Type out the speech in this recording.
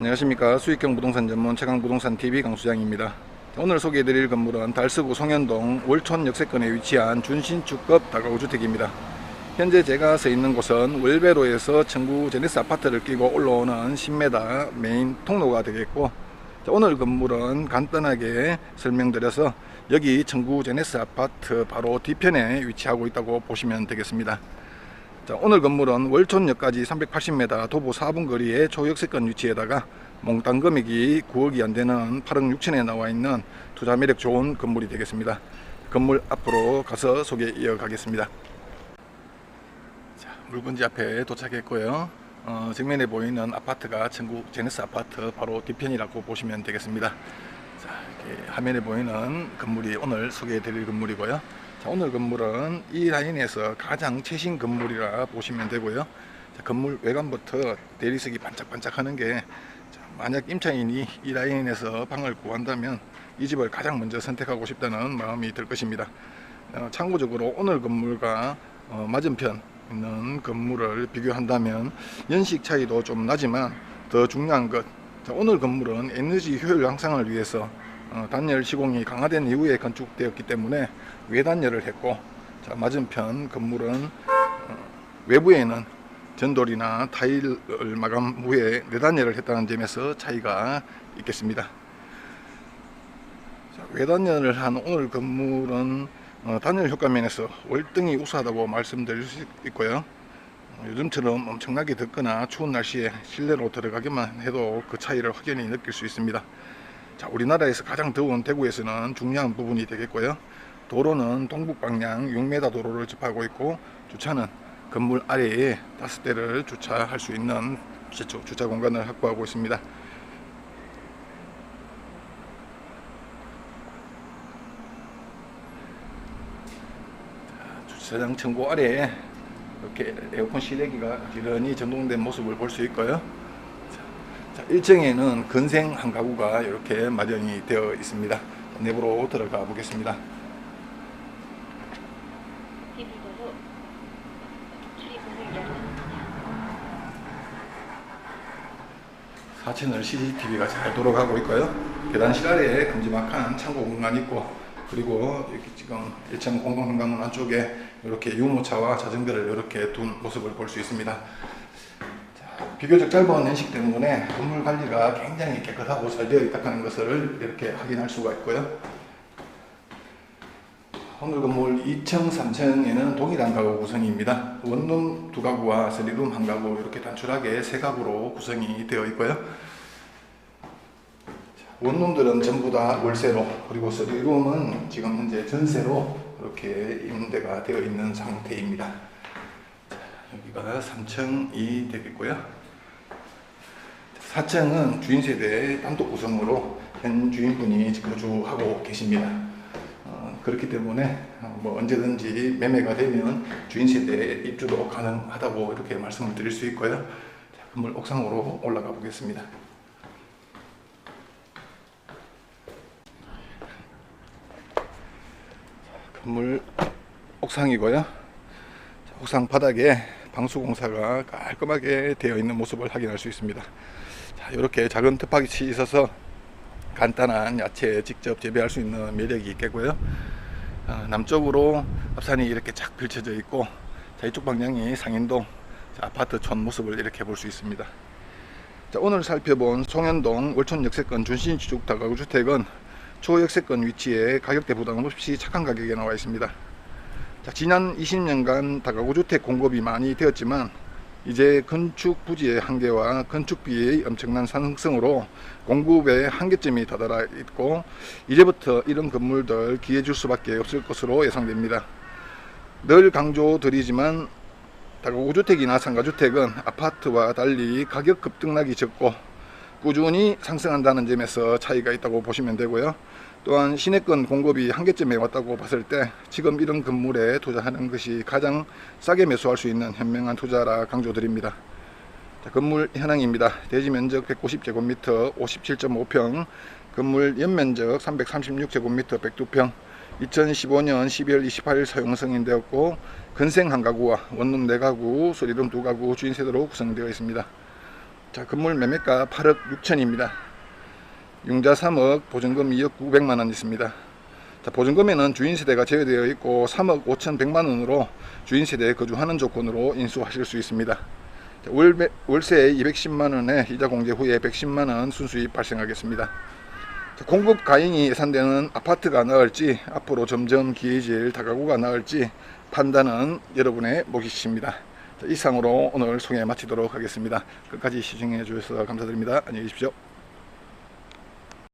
안녕하십니까 수익형 부동산 전문 최강 부동산 TV 강수장입니다. 오늘 소개해드릴 건물은 달서구 송현동 월촌 역세권에 위치한 준신축급 다가구 주택입니다. 현재 제가 서 있는 곳은 월배로에서 청구 제네스 아파트를 끼고 올라오는 10m 메인 통로가 되겠고 자, 오늘 건물은 간단하게 설명드려서 여기 청구 제네스 아파트 바로 뒤편에 위치하고 있다고 보시면 되겠습니다. 자, 오늘 건물은 월촌역까지 380m 도보 4분 거리에 초역세권 위치에다가 몽땅 금액이 9억이 안 되는 8억 6천에 나와 있는 투자 매력 좋은 건물이 되겠습니다. 건물 앞으로 가서 소개 이어가겠습니다. 자, 물건지 앞에 도착했고요. 어, 정면에 보이는 아파트가 전국 제네스 아파트 바로 뒤편이라고 보시면 되겠습니다. 자, 화면에 보이는 건물이 오늘 소개해 드릴 건물이고요. 자, 오늘 건물은 이 라인에서 가장 최신 건물이라 보시면 되고요. 자, 건물 외관부터 대리석이 반짝반짝 하는 게 자, 만약 임차인이 이 라인에서 방을 구한다면 이 집을 가장 먼저 선택하고 싶다는 마음이 들 것입니다. 어, 참고적으로 오늘 건물과 어, 맞은편 있는 건물을 비교한다면 연식 차이도 좀 나지만 더 중요한 것 자, 오늘 건물은 에너지 효율 향상을 위해서 어, 단열 시공이 강화된 이후에 건축되었기 때문에 외단열을 했고 자, 맞은편 건물은 어, 외부에는 전돌이나 타일을 마감 후에 내단열을 했다는 점에서 차이가 있겠습니다. 자, 외단열을 한 오늘 건물은 어, 단열 효과 면에서 월등히 우수하다고 말씀드릴 수 있고요. 어, 요즘처럼 엄청나게 덥거나 추운 날씨에 실내로 들어가기만 해도 그 차이를 확연히 느낄 수 있습니다. 자, 우리나라에서 가장 더운 대구에서는 중요한 부분이 되겠고요. 도로는 동북 방향 6m 도로를 접하고 있고 주차는 건물 아래에 다섯 대를 주차할 수 있는 주차, 공간을 확보하고 있습니다. 자, 주차장 청구 아래에 이렇게 에어컨 실외기가 지런히 전동된 모습을 볼 수 있고요. 자, 1층에는 건생 한 가구가 이렇게 마련이 되어 있습니다. 내부로 들어가 보겠습니다. 4층을 CCTV가 잘 돌아가고 있고요. 계단실 아래에 큼지막한 창고 공간 있고 그리고 이렇게 지금 1층 공동현관문 안쪽에 이렇게 유모차와 자전거를 이렇게 둔 모습을 볼 수 있습니다. 자, 비교적 짧은 연식 때문에 건물 관리가 굉장히 깨끗하고 잘 되어 있다는 것을 이렇게 확인할 수가 있고요. 오늘 건물 2층, 3층에는 동일한 가구 구성입니다. 원룸 두 가구와 쓰리룸 한 가구 이렇게 단출하게 세 가구로 구성이 되어 있고요. 원룸들은 전부 다 월세로 그리고 쓰리룸은 지금 현재 전세로 이렇게 임대가 되어 있는 상태입니다. 자, 여기가 3층이 되겠고요. 4층은 주인 세대 단독 구성으로 현 주인분이 거주하고 계십니다. 어, 그렇기 때문에 어, 뭐 언제든지 매매가 되면 주인 세대 입주도 가능하다고 이렇게 말씀을 드릴 수 있고요. 자, 건물 옥상으로 올라가 보겠습니다. 건물 옥상이고요. 자, 옥상 바닥에 방수 공사가 깔끔하게 되어 있는 모습을 확인할 수 있습니다. 자, 이렇게 작은 텃밭이 있어서 간단한 야채 직접 재배할 수 있는 매력이 있겠고요. 어, 남쪽으로 앞산이 이렇게 쫙 펼쳐져 있고 자, 이쪽 방향이 상인동 자, 아파트 촌 모습을 이렇게 볼 수 있습니다. 자, 오늘 살펴본 송현동 월촌 역세권 준신주택 다가구 주택은 초역세권 위치에 가격대 부담 없이 착한 가격에 나와 있습니다. 자, 지난 20년간 다가구 주택 공급이 많이 되었지만 이제 건축 부지의 한계와 건축비의 엄청난 상승으로 공급의 한계점이 다다라 있고 이제부터 이런 건물들 기회 줄 수밖에 없을 것으로 예상됩니다. 늘 강조드리지만 다가구 주택이나 상가주택은 아파트와 달리 가격 급등락이 적고 꾸준히 상승한다는 점에서 차이가 있다고 보시면 되고요. 또한 시내권 공급이 한계점에 왔다고 봤을 때 지금 이런 건물에 투자하는 것이 가장 싸게 매수할 수 있는 현명한 투자라 강조드립니다. 자, 건물 현황입니다. 대지 면적 190제곱미터 57.5평, 건물 연면적 336제곱미터 102평, 2015년 12월 28일 사용 승인되었고 건생 한 가구와 원룸 네 가구, 소리룸 두 가구 주인 세대로 구성되어 있습니다. 자, 건물 매매가 8억 6천입니다. 융자 3억, 보증금 2억 900만 원 있습니다. 자, 보증금에는 주인 세대가 제외되어 있고 3억 5천 100만 원으로 주인 세대에 거주하는 조건으로 인수하실 수 있습니다. 자, 월, 월세 210만 원에 이자 공제 후에 110만 원 순수입 발생하겠습니다. 자, 공급 가잉이 예상되는 아파트가 나을지 앞으로 점점 기해질 다가구가 나을지 판단은 여러분의 몫이십니다. 자, 이상으로 오늘 소개 마치도록 하겠습니다. 끝까지 시청해 주셔서 감사드립니다. 안녕히 계십시오.